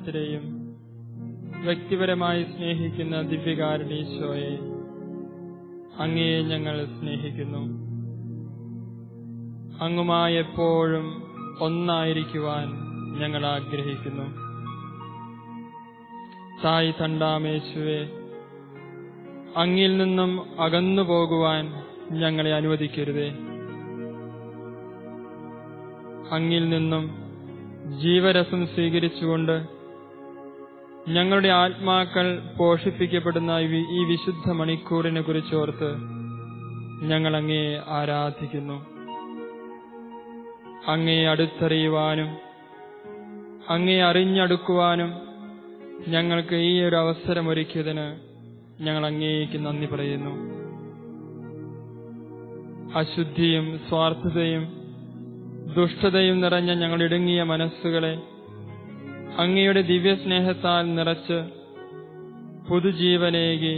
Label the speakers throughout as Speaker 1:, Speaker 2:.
Speaker 1: ഓരോരുത്തരെയും വ്യക്തിപരമായി സ്നേഹിക്കുന്ന ദിവ്യകാരണീശോയെ അങ്ങയെ ഞങ്ങൾ സ്നേഹിക്കുന്നു. അങ്ങുമായി എപ്പോഴും ഒന്നായിരിക്കുവാൻ ഞങ്ങൾ ആഗ്രഹിക്കുന്നു. തായ് തണ്ടാമേശുവെ അങ്ങിൽ നിന്നും അകന്നു പോകുവാൻ ഞങ്ങളെ അനുവദിക്കരുതേ. അങ്ങിൽ നിന്നും ജീവരസം സ്വീകരിച്ചുകൊണ്ട് ഞങ്ങളുടെ ആത്മാക്കൾ പോഷിപ്പിക്കപ്പെടുന്ന ഈ വിശുദ്ധ മണിക്കൂറിനെ കുറിച്ചോർത്ത് ഞങ്ങൾ അങ്ങയെ ആരാധിക്കുന്നു. അങ്ങയെ അടുത്തറിയുവാനും അങ്ങയെ അറിഞ്ഞടുക്കുവാനും ഞങ്ങൾക്ക് ഈ ഒരു അവസരം ഒരുക്കിയതിന് ഞങ്ങൾ അങ്ങേക്ക് നന്ദി പറയുന്നു. അശുദ്ധിയും സ്വാർത്ഥതയും ദുഷ്ടതയും നിറഞ്ഞ ഞങ്ങളുടെ ഇടുങ്ങിയ മനസ്സുകളെ അങ്ങയുടെ ദിവ്യസ്നേഹത്താൽ നിറച്ച് പുതുജീവനേകി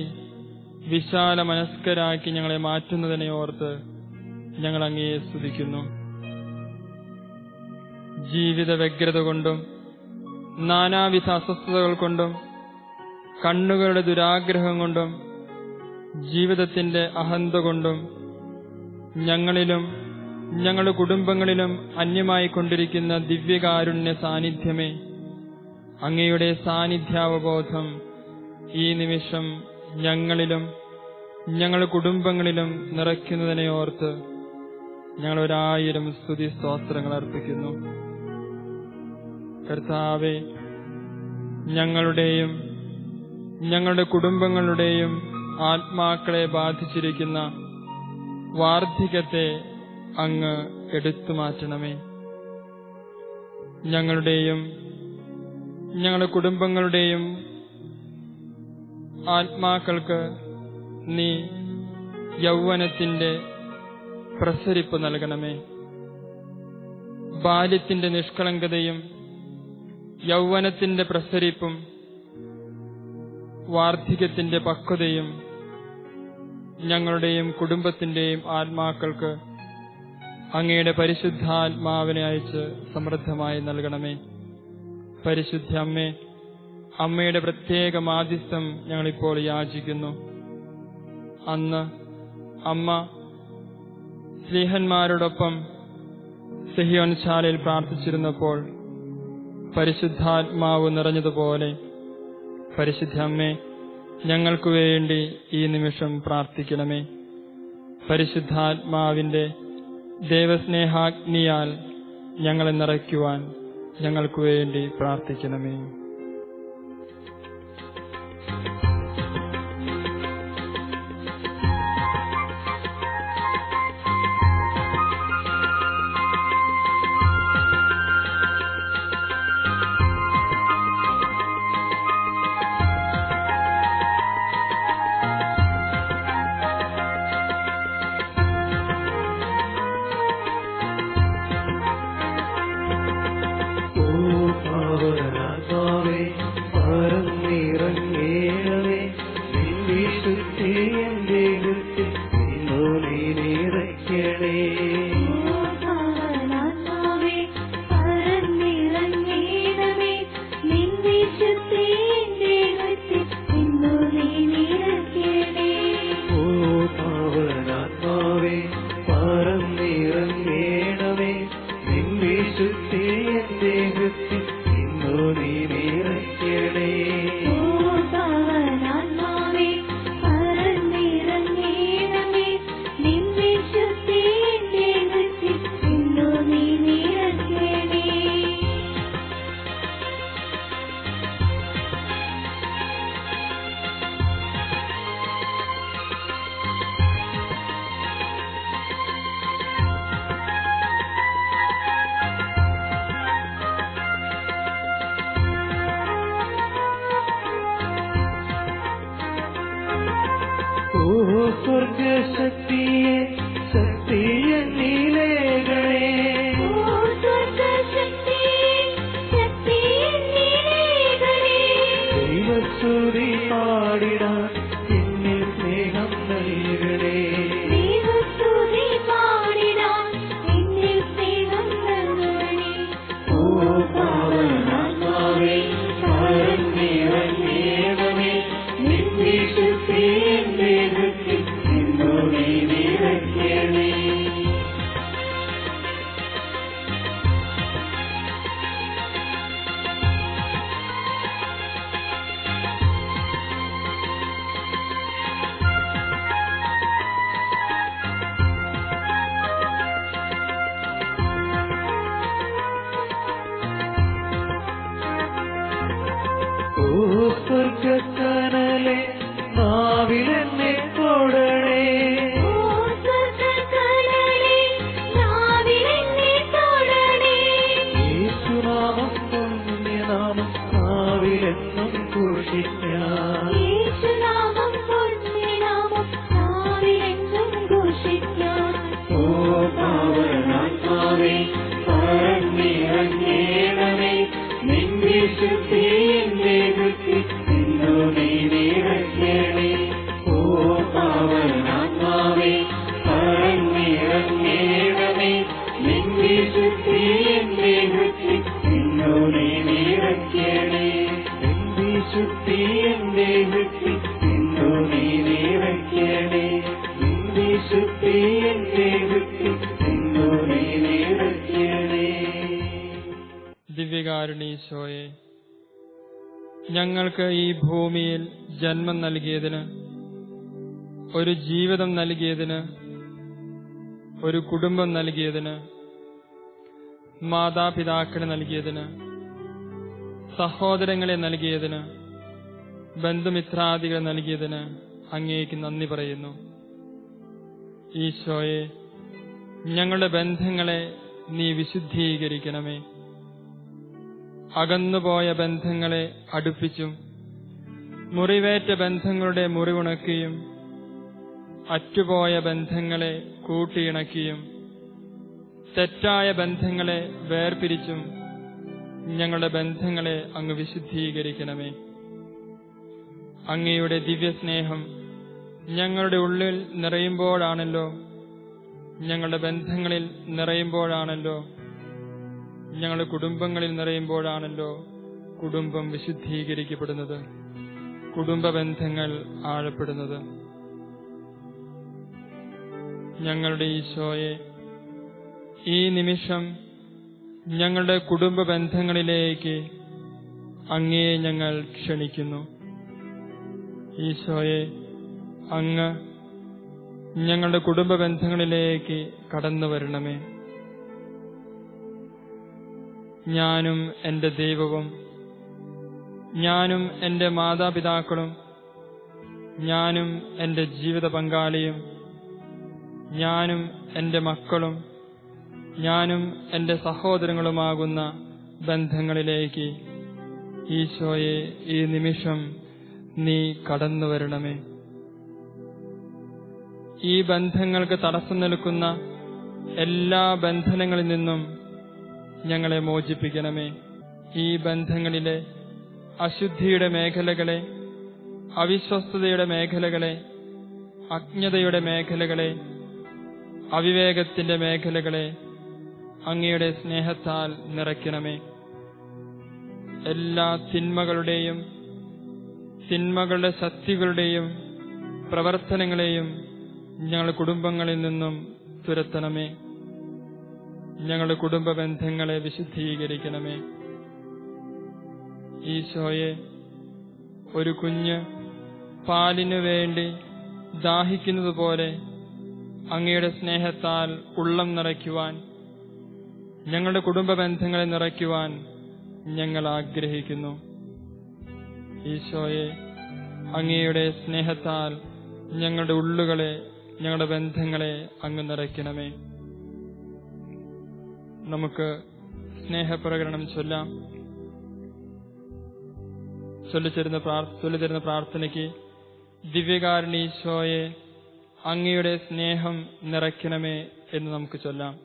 Speaker 1: വിശാല മനസ്കരാക്കി ഞങ്ങളെ മാറ്റുന്നതിനെ ഓർത്ത് ഞങ്ങൾ അങ്ങയെ സ്തുതിക്കുന്നു. ജീവിത വ്യഗ്രത കൊണ്ടും നാനാവിധ അസ്വസ്ഥതകൾ കൊണ്ടും കണ്ണുകളുടെ ദുരാഗ്രഹം കൊണ്ടും ജീവിതത്തിന്റെ അഹന്ത കൊണ്ടും ഞങ്ങളിലും ഞങ്ങളുടെ കുടുംബങ്ങളിലും അന്യമായി കൊണ്ടിരിക്കുന്ന ദിവ്യകാരുണ്യ സാന്നിധ്യമേ അങ്ങയുടെ സാന്നിധ്യാവബോധം ഈ നിമിഷം ഞങ്ങളിലും ഞങ്ങളുടെ കുടുംബങ്ങളിലും നിറയ്ക്കുന്നതിനെ ഓർത്ത് ഞങ്ങൾ ഒരായിരം സ്തുതി സ്തോത്രങ്ങൾ അർപ്പിക്കുന്നു. കർത്താവെ ഞങ്ങളുടെയും ഞങ്ങളുടെ കുടുംബങ്ങളുടെയും ആത്മാക്കളെ ബാധിച്ചിരിക്കുന്ന വാർദ്ധക്യത്തെ അങ്ങ് എടുത്തു മാറ്റണമേ ഞങ്ങളുടെയും ഞങ്ങളുടെ കുടുംബങ്ങളുടെയും ആത്മാക്കൾക്ക് നീ യൗവനത്തിന്റെ പ്രസരിപ്പ് നൽകണമേ. ബാല്യത്തിന്റെ നിഷ്കളങ്കതയും യൗവനത്തിന്റെ പ്രസരിപ്പും വാർദ്ധക്യത്തിന്റെ പക്വതയും ഞങ്ങളുടെയും കുടുംബത്തിന്റെയും ആത്മാക്കൾക്ക് അങ്ങയുടെ പരിശുദ്ധാത്മാവിനെ അയച്ച് സമൃദ്ധമായി നൽകണമേ. പരിശുദ്ധ അമ്മേ അമ്മയുടെ പ്രത്യേക മാധ്യസ്ഥം ഞങ്ങളിപ്പോൾ യാചിക്കുന്നു. അന്ന് അമ്മ സ്നേഹന്മാരോടൊപ്പം സെഹിയോൻ ശാലയിൽ പ്രാർത്ഥിച്ചിരുന്നപ്പോൾ പരിശുദ്ധാത്മാവ് നിറഞ്ഞതുപോലെ പരിശുദ്ധ അമ്മേ ഞങ്ങൾക്കു വേണ്ടി ഈ നിമിഷം പ്രാർത്ഥിക്കണമേ. പരിശുദ്ധാത്മാവിന്റെ ദേവസ്നേഹാഗ്നിയാൽ ഞങ്ങളെ നിറയ്ക്കുവാൻ ഞങ്ങൾക്കു വേണ്ടി പ്രാർത്ഥിക്കണമേ. ജീവിതം നൽകിയതിന് ഒരു കുടുംബം നൽകിയതിന് മാതാപിതാക്കളെ നൽകിയതിന് സഹോദരങ്ങളെ നൽകിയതിന് ബന്ധുമിത്രാദികളെ നൽകിയതിന് അങ്ങേക്ക് നന്ദി പറയുന്നു. ഈശോയെ ഞങ്ങളുടെ ബന്ധങ്ങളെ നീ വിശുദ്ധീകരിക്കണമേ. അകന്നുപോയ ബന്ധങ്ങളെ അടുപ്പിച്ചും മുറിവേറ്റ ബന്ധങ്ങളുടെ മുറിവുണക്കിയും അറ്റുപോയ ബന്ധങ്ങളെ കൂട്ടിയിണക്കിയും തെറ്റായ ബന്ധങ്ങളെ വേർപിരിച്ചും ഞങ്ങളുടെ ബന്ധങ്ങളെ അങ്ങ് വിശുദ്ധീകരിക്കണമേ. അങ്ങയുടെ ദിവ്യസ്നേഹം ഞങ്ങളുടെ ഉള്ളിൽ നിറയുമ്പോഴാണല്ലോ ഞങ്ങളുടെ ബന്ധങ്ങളിൽ നിറയുമ്പോഴാണല്ലോ ഞങ്ങളുടെ കുടുംബങ്ങളിൽ നിറയുമ്പോഴാണല്ലോ കുടുംബം വിശുദ്ധീകരിക്കപ്പെടുന്നത് കുടുംബ ബന്ധങ്ങൾ ആഴപ്പെടുന്നത്. ഞങ്ങളുടെ ഈശോയെ ഈ നിമിഷം ഞങ്ങളുടെ കുടുംബ ബന്ധങ്ങളിലേക്ക് അങ്ങയെ ഞങ്ങൾ ക്ഷണിക്കുന്നു. ഈശോയെ അങ്ങ് ഞങ്ങളുടെ കുടുംബ ബന്ധങ്ങളിലേക്ക് കടന്നു വരണമേ. ഞാനും എന്റെ ദൈവവും ഞാനും എന്റെ മാതാപിതാക്കളും ഞാനും എന്റെ ജീവിത പങ്കാളിയും ഞാനും എന്റെ മക്കളും ഞാനും എന്റെ സഹോദരങ്ങളുമാകുന്ന ബന്ധങ്ങളിലേക്ക് ഈശോയെ ഈ നിമിഷം നീ കടന്നു വരണമേ. ഈ ബന്ധങ്ങൾക്ക് തടസ്സം നിൽക്കുന്ന എല്ലാ ബന്ധനങ്ങളിൽ നിന്നും ഞങ്ങളെ മോചിപ്പിക്കണമേ. ഈ ബന്ധങ്ങളിലെ അശുദ്ധിയുടെ മേഖലകളെ അവിശ്വസ്തയുടെ മേഖലകളെ അജ്ഞതയുടെ മേഖലകളെ അവിവേകത്തിന്റെ മേഖലകളെ അങ്ങയുടെ സ്നേഹത്താൽ നിറയ്ക്കണമേ. എല്ലാ തിന്മകളുടെയും തിന്മകളുടെ ശക്തികളുടെയും പ്രവർത്തനങ്ങളെയും ഞങ്ങളുടെ കുടുംബങ്ങളിൽ നിന്നും തുരത്തണമേ. ഞങ്ങളുടെ കുടുംബ ബന്ധങ്ങളെ വിശുദ്ധീകരിക്കണമേ. ഈശോയെ ഒരു കുഞ്ഞ് പാലിനു വേണ്ടി ദാഹിക്കുന്നത് പോലെ അങ്ങയുടെ സ്നേഹത്താൽ ഉള്ളം നിറയ്ക്കുവാൻ ഞങ്ങളുടെ കുടുംബ ബന്ധങ്ങളെ നിറയ്ക്കുവാൻ ഞങ്ങൾ ആഗ്രഹിക്കുന്നു. ഈശോയെ അങ്ങയുടെ സ്നേഹത്താൽ ഞങ്ങളുടെ ഉള്ളുകളെ ഞങ്ങളുടെ ബന്ധങ്ങളെ അങ്ങ് നിറയ്ക്കണമേ. നമുക്ക് സ്നേഹപ്രകരണം ചൊല്ലാം. ചൊല്ലിച്ചിരുന്ന ചൊല്ലിത്തരുന്ന പ്രാർത്ഥനയ്ക്ക് ദിവ്യകാരുണീശോയെ അങ്ങയുടെ സ്നേഹം നിറയ്ക്കണമേ എന്ന് നമുക്ക് ചൊല്ലാം.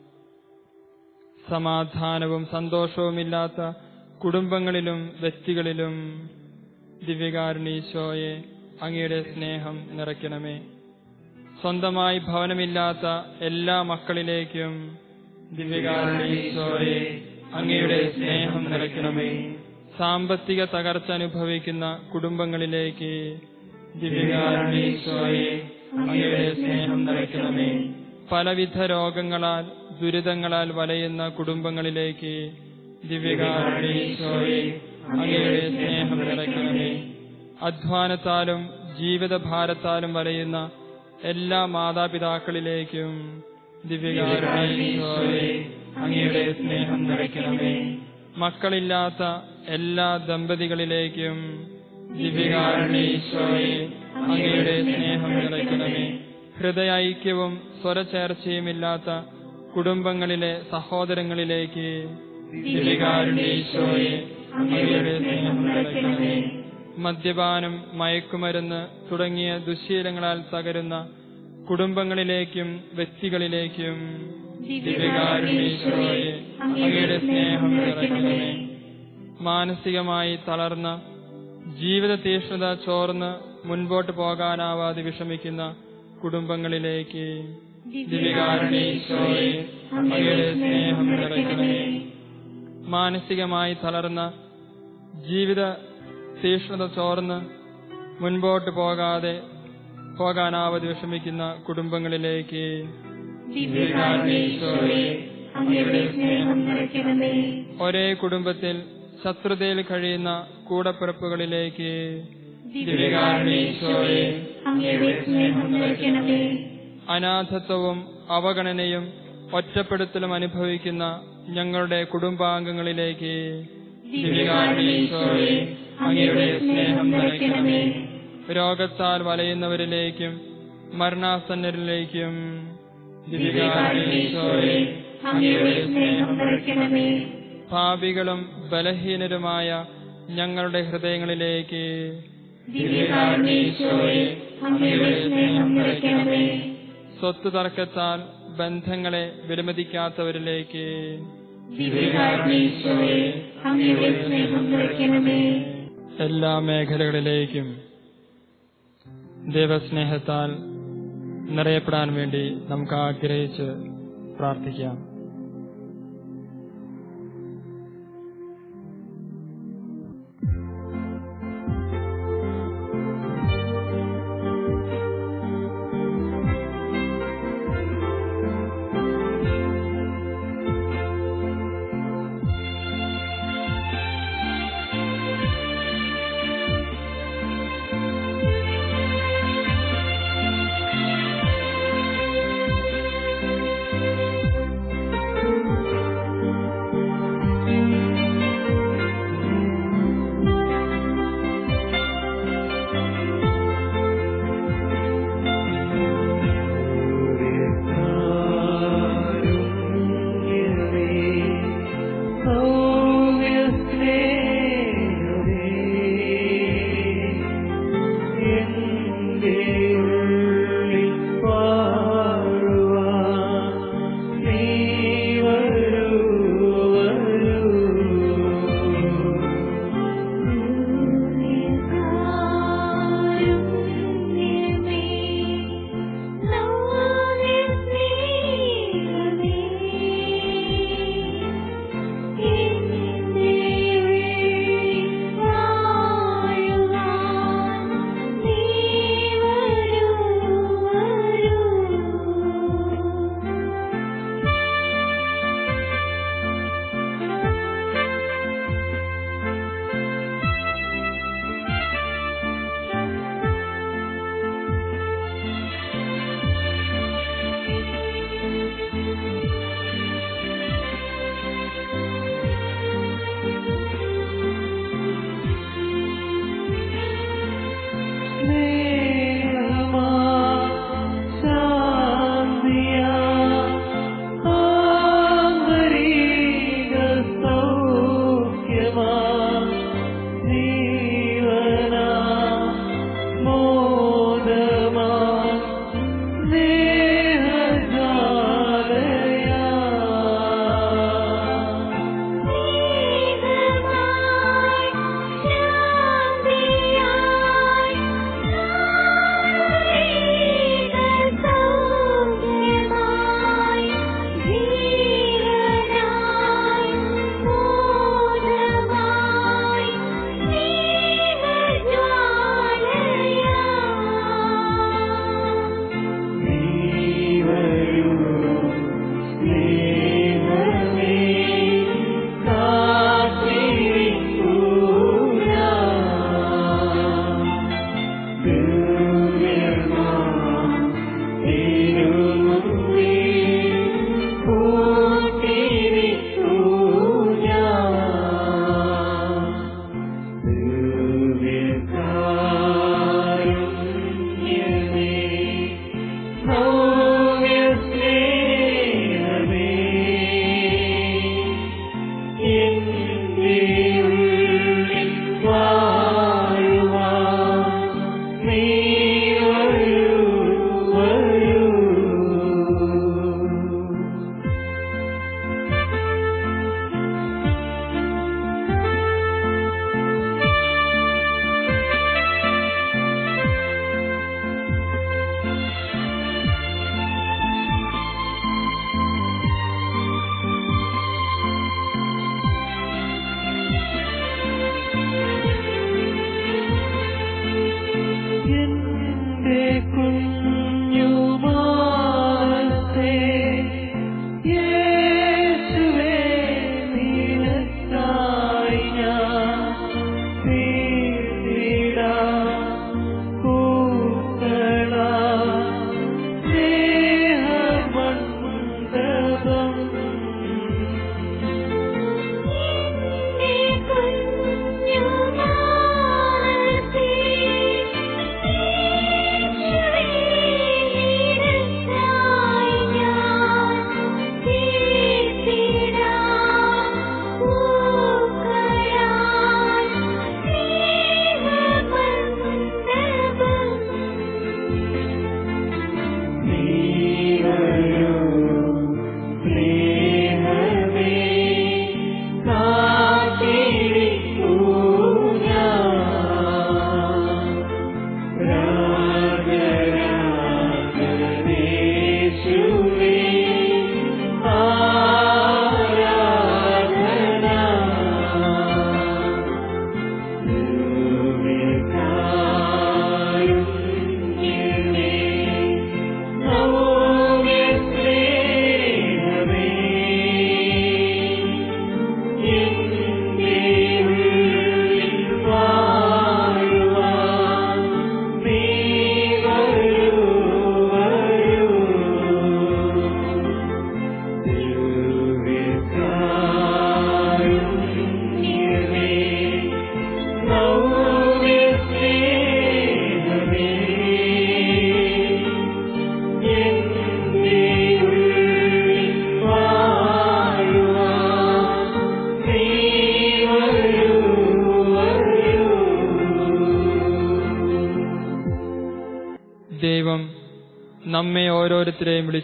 Speaker 1: സമാധാനവും സന്തോഷവുമില്ലാത്ത കുടുംബങ്ങളിലും വ്യക്തികളിലും ദിവ്യകാരുണീശോയെ അങ്ങയുടെ സ്നേഹം നിറയ്ക്കണമേ. സ്വന്തമായി ഭവനമില്ലാത്ത എല്ലാ മക്കളിലേക്കും ദിവ്യകാരുണീശോയെ അങ്ങയുടെ സ്നേഹം നിറയ്ക്കണമേ. സാമ്പത്തിക തകർച്ച അനുഭവിക്കുന്ന കുടുംബങ്ങളിലേക്ക് ദിവ്യകാരുണീശോയെ അങ്ങയുടെ സ്നേഹം നിറയ്ക്കണമേ. പലവിധ രോഗങ്ങളാൽ ദുരിതങ്ങളാൽ വലയുന്ന കുടുംബങ്ങളിലേക്ക് ദിവ്യകാരുണീശോയെ അങ്ങയുടെ സ്നേഹം നിറയ്ക്കണമേ. അധ്വാനത്താലും ജീവിതഭാരത്താലും വലയുന്ന എല്ലാ മാതാപിതാക്കളിലേക്കും അങ്ങയുടെ സ്നേഹം നിറയ്ക്കണമേ. മക്കളില്ലാത്ത എല്ലാ ദമ്പതികളിലേക്കും ദിവ്യകാരണീശോയെ അങ്ങയുടെ സ്നേഹം നിറയ്ക്കണമേ. ഹൃദയൈക്യവും സ്വരചേർച്ചയുമില്ലാത്ത കുടുംബങ്ങളിലെ സഹോദരങ്ങളിലേക്ക് അങ്ങയുടെ സ്നേഹം നിറയ്ക്കണമേ. മദ്യപാനം മയക്കുമരുന്ന് തുടങ്ങിയ ദുശീലങ്ങളാൽ തകരുന്ന കുടുംബങ്ങളിലേക്കും വ്യക്തികളിലേക്കും അങ്ങയുടെ സ്നേഹം നിറയ്ക്കണമേ. മാനസികമായി തളർന്ന ജീവിത തീഷ്ണത ചോർന്ന് മുൻപോട്ട് പോകാനാവാതെ വിഷമിക്കുന്ന കുടുംബങ്ങളിലേക്ക് മാനസികമായി തളർന്ന ജീവിത തീഷ്ണത ചോർന്ന് മുൻപോട്ട് പോകാതെ പോകാനാവാതെ വിഷമിക്കുന്ന കുടുംബങ്ങളിലേക്ക് ഒരേ കുടുംബത്തിൽ ശത്രുതയിൽ കഴിയുന്ന കൂടപ്പിറപ്പുകളിലേക്ക് അനാഥത്വവും അവഗണനയും ഒറ്റപ്പെടുത്തലും അനുഭവിക്കുന്ന ഞങ്ങളുടെ കുടുംബാംഗങ്ങളിലേക്ക് രോഗത്താൽ വലയുന്നവരിലേക്കും മരണാസന്നരിലേക്കും ഭാവികളും ബലഹീനരുമായ ഞങ്ങളുടെ ഹൃദയങ്ങളിലേക്ക് സ്വത്ത് തർക്കത്താൽ ബന്ധങ്ങളെ വിലമതിക്കാത്തവരിലേക്ക്. എല്ലാ മേഖലകളിലേക്കും ദൈവസ്നേഹത്താൽ നിറയപ്പെടാൻ വേണ്ടി നമുക്ക് ആഗ്രഹിച്ച് പ്രാർത്ഥിക്കാം.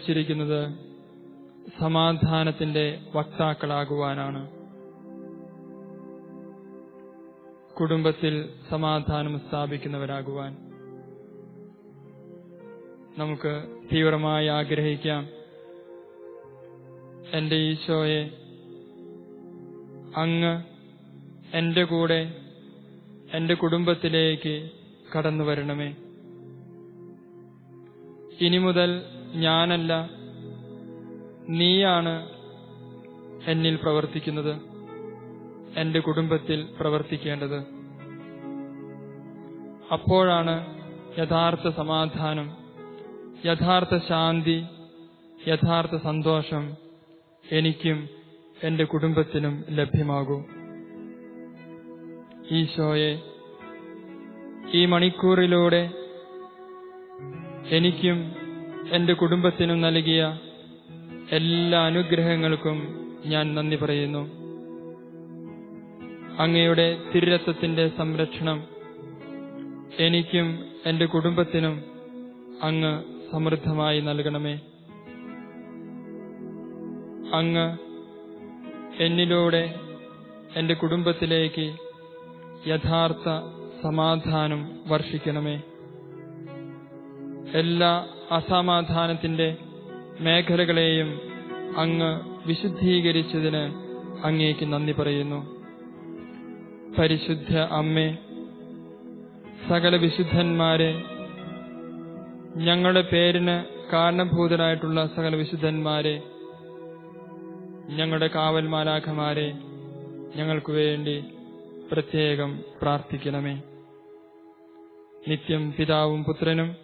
Speaker 1: വിളിച്ചിരിക്കുന്നത് സമാധാനത്തിന്റെ വക്താക്കളാകുവാനാണ്. കുടുംബത്തിൽ സമാധാനം സ്ഥാപിക്കുന്നവരാകുവാൻ. നമുക്ക് തീവ്രമായി ആഗ്രഹിക്കാം. എന്റെ ഈശോയെ അങ്ങ് എന്റെ കൂടെ എന്റെ കുടുംബത്തിലേക്ക് കടന്നു വരണമേ ഇനി മുതൽ ഞാനല്ല. നീയാണ് എന്നിൽ പ്രവർത്തിക്കുന്നത്. എന്റെ കുടുംബത്തിൽ പ്രവർത്തിക്കേണ്ടത്. അപ്പോഴാണ് യഥാർത്ഥ സമാധാനം യഥാർത്ഥ ശാന്തി യഥാർത്ഥ സന്തോഷം എനിക്കും എന്റെ കുടുംബത്തിനും ലഭ്യമാകൂ. ഈശോയെ ഈ മണിക്കൂറിലൂടെ എനിക്കും എന്റെ കുടുംബത്തിനും നൽകിയ എല്ലാ അനുഗ്രഹങ്ങൾക്കും ഞാൻ നന്ദി പറയുന്നു. അങ്ങയുടെ തിരുരത്വത്തിന്റെ സംരക്ഷണം എനിക്കും എന്റെ കുടുംബത്തിനും അങ്ങ് സമൃദ്ധമായി നൽകണമേ. അങ്ങ് എന്നിലൂടെ എന്റെ കുടുംബത്തിലേക്ക് യഥാർത്ഥ സമാധാനം വർഷിക്കണമേ. എല്ലാ അസമാധാനത്തിന്റെ മേഖലകളെയും അങ്ങ് വിശുദ്ധീകരിച്ചതിന് അങ്ങേക്ക് നന്ദി പറയുന്നു. പരിശുദ്ധ അമ്മേ സകല വിശുദ്ധന്മാരെ ഞങ്ങളുടെ പേരിന് കാരണഭൂതരായിട്ടുള്ള സകല വിശുദ്ധന്മാരെ ഞങ്ങളുടെ കാവൽമാലാഖമാരെ ഞങ്ങൾക്ക് വേണ്ടി പ്രത്യേകം പ്രാർത്ഥിക്കണമേ. നിത്യം പിതാവും പുത്രനും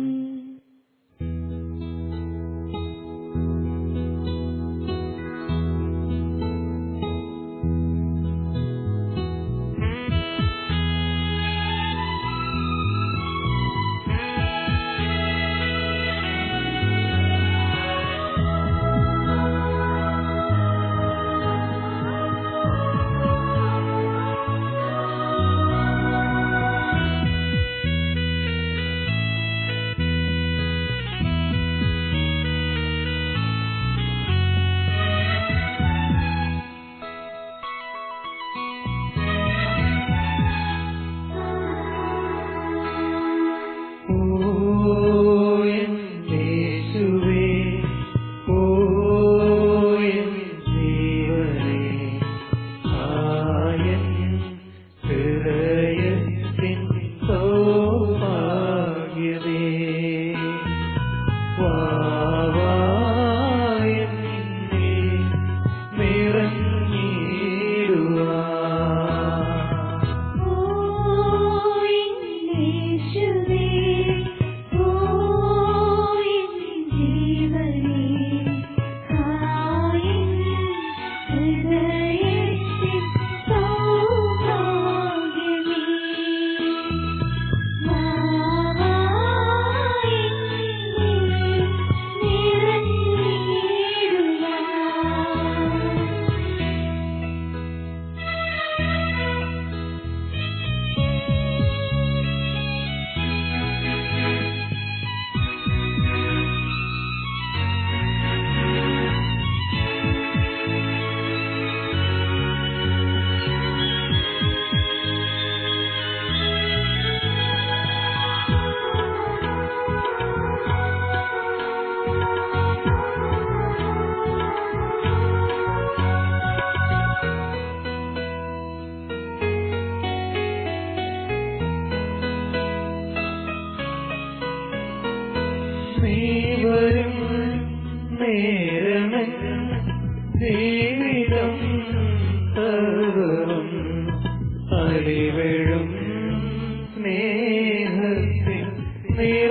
Speaker 2: ನೀರು